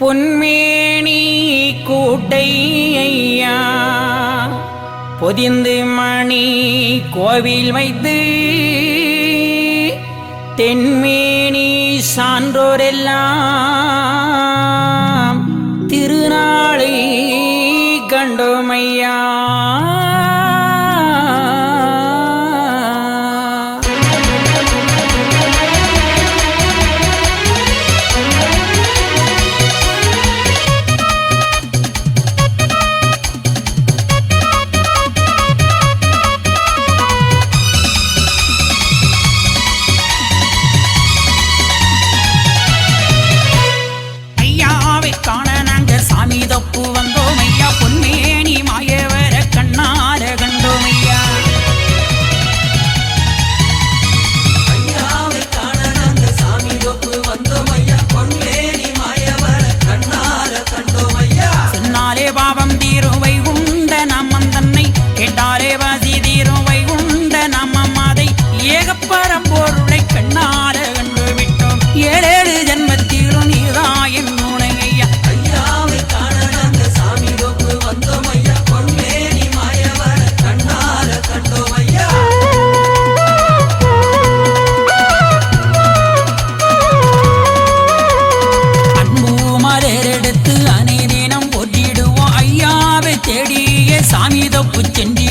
பொன்மேனி கூட்டை ஐயா. பொதிந்து மணி கோவில் வைத்து தென்மேனி சான்றோரெல்லாம் திருநாளை கண்டோமையா చెండి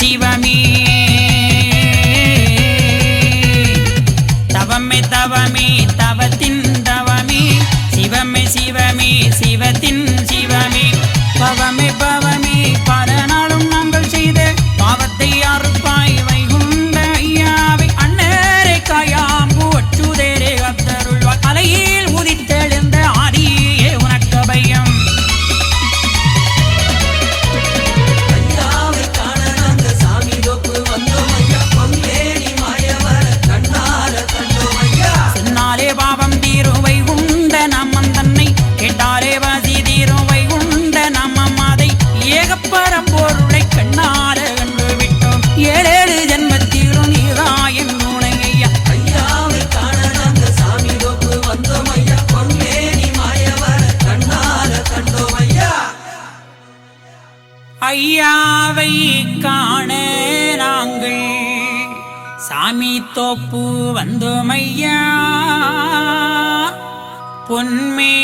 சிவமே தவமே தவமே தவத்தின் தவமே. சிவமே சிவமே சிவத்தின் சிவ ஐயாவை காண நாங்கள். சாமி தோப்பு வந்தோமையா பொன்மே